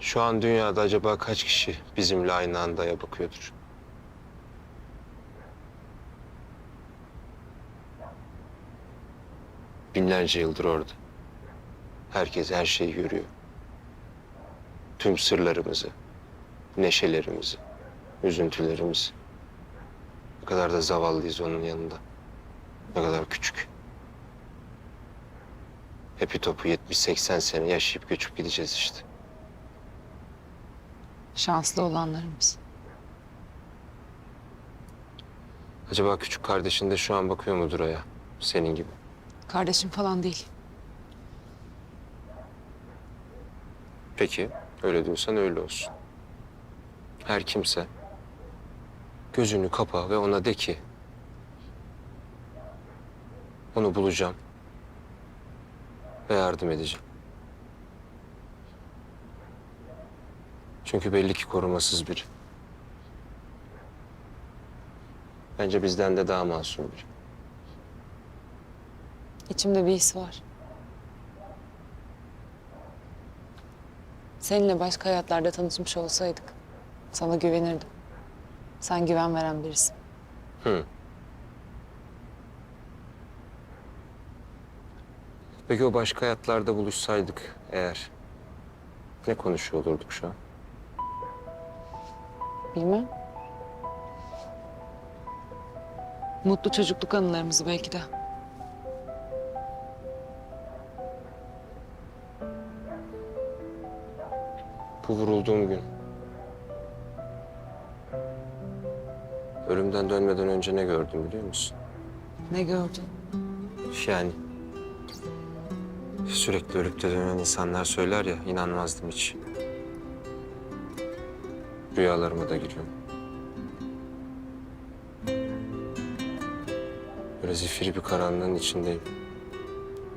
Şu an dünyada acaba kaç kişi bizimle aynı anda ya bakıyordur? Binlerce yıldır orada. Herkes her şeyi görüyor. Tüm sırlarımızı, neşelerimizi, üzüntülerimizi. Ne kadar da zavallıyız onun yanında. Ne kadar küçük. Hepi topu 70-80 sene yaşayıp göçüp gideceğiz işte. Şanslı olanlarımız. Acaba küçük kardeşin de şu an bakıyor mudur Aya? Senin gibi. Kardeşim falan değil. Peki, öyle diyorsan öyle olsun. Her kimse gözünü kapa ve ona de ki onu bulacağım ve yardım edeceğim. Çünkü belli ki korumasız biri. Bence bizden de daha masum biri. İçimde bir his var. Seninle başka hayatlarda tanışmış olsaydık sana güvenirdim. Sen güven veren birisin. Hı. Peki o başka hayatlarda buluşsaydık eğer ne konuşuyor olurduk şu an? Bilmem. Mutlu çocukluk anılarımızı belki de. Bu vurulduğum gün. Ölümden dönmeden önce ne gördüm biliyor musun? Ne gördün? Yani sürekli ölüp de dönen insanlar söyler ya inanmazdım hiç. Rüyalarıma da giriyor. Böyle zifiri bir karanlığın içindeyim.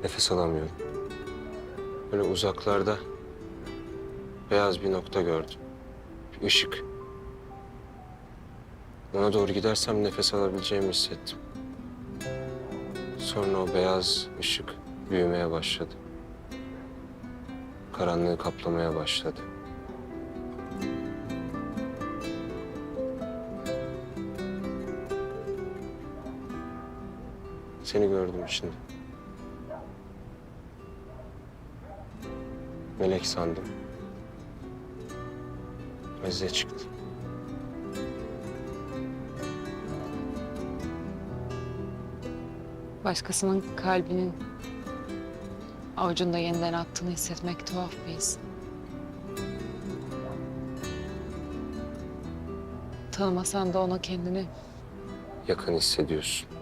Nefes alamıyorum. Böyle uzaklarda beyaz bir nokta gördüm. Bir ışık. Ona doğru gidersem nefes alabileceğimi hissettim. Sonra o beyaz ışık büyümeye başladı. Karanlığı kaplamaya başladı. Seni gördüm şimdi. Melek sandım. Meze çıktı. Başkasının kalbinin avucunda yeniden attığını hissetmek tuhaf bir his. Tanımasan da ona kendini Yakın hissediyorsun.